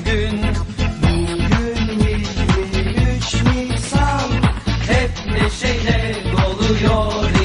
bugün. Bugün 23 Nisan. Hep neşeyle doluyor.